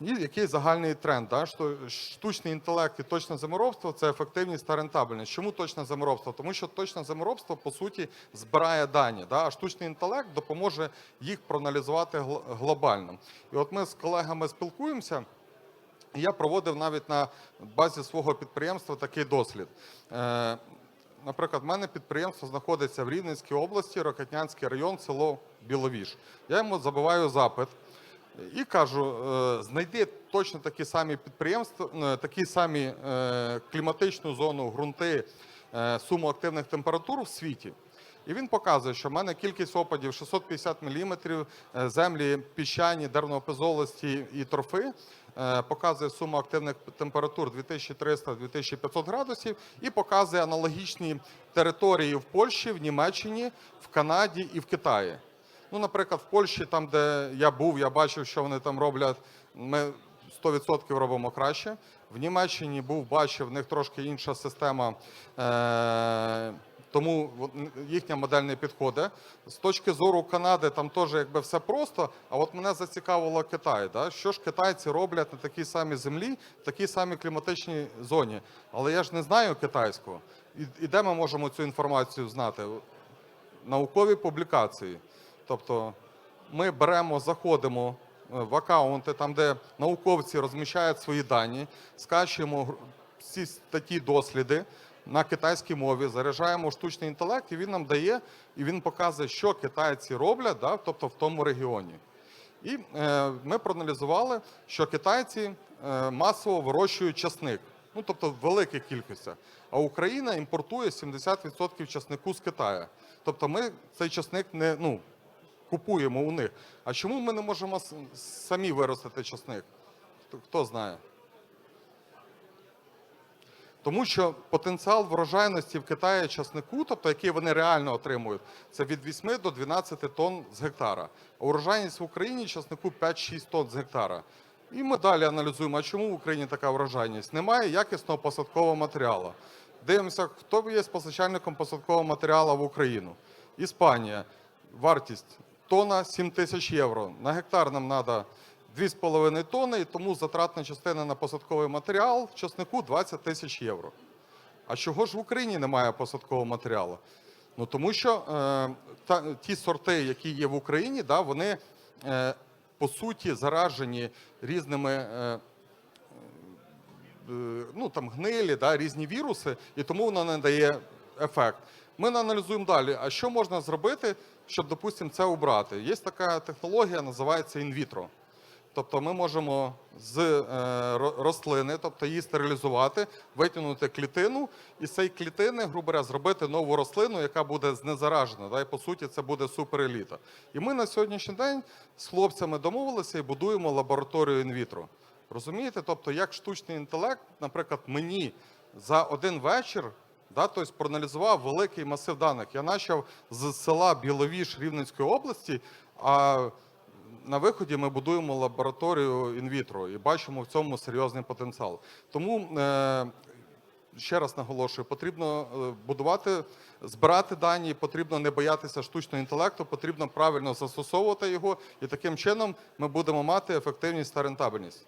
І який загальний тренд? Да? Що штучний інтелект і точне заморобство це ефективність та рентабельність. Чому точне заморобство? Тому що точне заморобство по суті збирає дані, да? а штучний інтелект допоможе їх проаналізувати глобально. І от ми з колегами спілкуємося. Я проводив навіть на базі свого підприємства такий дослід. Е, Наприклад, в мене підприємство знаходиться в Рівненській області, Рокетнянський район, село Біловіж. Я йому забиваю запит і кажу: е, знайди точно такі самі підприємства, е, такі самі е, кліматичну зону, ґрунти, суму активних температур в світі. І він показує, що в мене кількість опадів 650 мм, землі піщані, дернопизолості і торфи. Показує суму активних температур 2300-2500 градусів і показує аналогічні території в Польщі, в Німеччині, в Канаді і в Китаї. Ну, наприклад, в Польщі, там, де я був, я бачив, що вони там роблять. Ми 100% робимо краще. В Німеччині був, бачив, в них трошки інша система. Е- тому їхня модель не підходить. З точки зору Канади, там теж якби все просто. А от мене зацікавило Китай. Да? Що ж китайці роблять на такій самій землі, в такій самій кліматичній зоні. Але я ж не знаю китайського. І, і де ми можемо цю інформацію знати? Наукові публікації. Тобто ми беремо, заходимо е, в акаунти, там, де науковці розміщають свої дані, скачуємо всі статті досліди на китайській мові, заряджаємо штучний інтелект, і він нам дає, і він показує, що китайці роблять, да, тобто в тому регіоні. І е, ми проаналізували, що китайці е, масово вирощують часник, ну тобто в великих кількостях. А Україна імпортує 70% часнику з Китаю. Тобто ми цей часник не ну, купуємо у них. А чому ми не можемо самі виростити часник? Хто- знає? Тому що потенціал врожайності в Китаї часнику, тобто який вони реально отримують, це від 8 до 12 тонн з гектара. А урожайність в Україні часнику 5-6 тонн з гектара. І ми далі аналізуємо, а чому в Україні така врожайність? Немає якісного посадкового матеріалу. Дивимося, хто є постачальником посадкового матеріалу в Україну. Іспанія. Вартість тонна 7 тисяч євро. На гектар нам треба 2,5 тонни, і тому затратна частина на посадковий матеріал в часнику 20 тисяч євро. А чого ж в Україні немає посадкового матеріалу? Ну тому що е, та, ті сорти, які є в Україні, да, вони е, по суті заражені різними. Е, е, ну там гнилі, да, різні віруси, і тому воно не дає ефект. Ми аналізуємо далі, а що можна зробити, щоб, допустимо, це убрати. Є така технологія, називається інвітро. Тобто ми можемо з е, рослини, тобто її стерилізувати, витягнути клітину, і з цієї клітини, грубо говоря, зробити нову рослину, яка буде знезаражена. Да, і по суті це буде супереліта. І ми на сьогоднішній день з хлопцями домовилися і будуємо лабораторію інвітро. Розумієте? Тобто, як штучний інтелект, наприклад, мені за один вечір да, тобто проаналізував великий масив даних. Я почав з села Біловіж Рівненської області, а на виході ми будуємо лабораторію інвітро і бачимо в цьому серйозний потенціал. Тому е, ще раз наголошую, потрібно е, будувати, збирати дані, потрібно не боятися штучного інтелекту, потрібно правильно застосовувати його, і таким чином ми будемо мати ефективність та рентабельність.